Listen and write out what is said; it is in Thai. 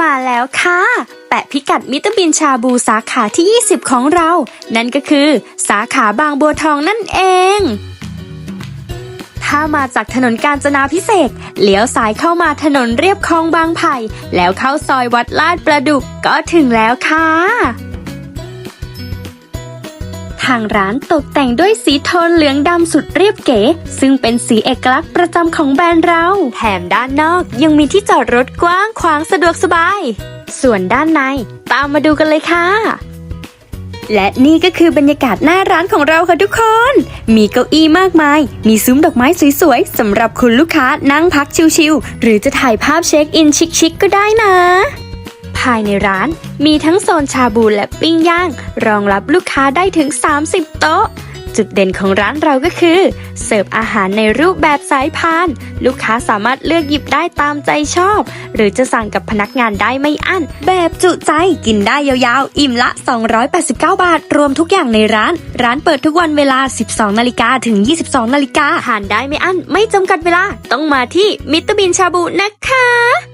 มาแล้วค่ะ แปะพิกัดมิตรบินชาบูสาขาที่ 20 ของเรา นั่นก็คือ สาขาบางบัวทองนั่นเอง ถ้ามาจากถนนกาญจนาพิเศษเลี้ยวซ้ายเข้ามาถนนเรียบคลองบางไผ่ แล้วเข้าซอยวัดลาดประดุกก็ถึงแล้วค่ะ ทางร้านตกแต่งด้วยสีโทนเหลืองดำสุดเรียบเก๋ ซึ่งเป็นสีเอกลักษณ์ประจำของแบรนด์เรา แถมด้านนอกยังมีที่จอดรถกว้างขวางสะดวกสบาย ส่วนด้านใน ตามมาดูกันเลยค่ะ และนี่ก็คือบรรยากาศหน้าร้านของเราค่ะทุกคน มีเก้าอี้มากมาย มีซุ้มดอกไม้สวยๆสำหรับคุณลูกค้านั่งพักชิลๆหรือจะถ่ายภาพเช็คอินชิคๆก็ได้นะายในร้าน มีทั้งโซนชาบูและปิ้งย่าง รองรับลูกค้าได้ถึง 30 โต๊ะ จุดเด่นของร้านเราก็คือ เสิร์ฟอาหารในรูปแบบสายพาน ลูกค้าสามารถเลือกหยิบได้ตามใจชอบ หรือจะสั่งกับพนักงานได้ไม่อั้น แบบจุใจกินได้ยาวๆ อิ่มละ 289 บาท รวมทุกอย่างในร้าน ร้านเปิดทุกวันเวลา 12 นาฬิกาถึง 22 นาฬิกาทานได้ไม่อั้น ไม่จำกัดเวลาต้องมาที่มิตรบินชาบูนะคะ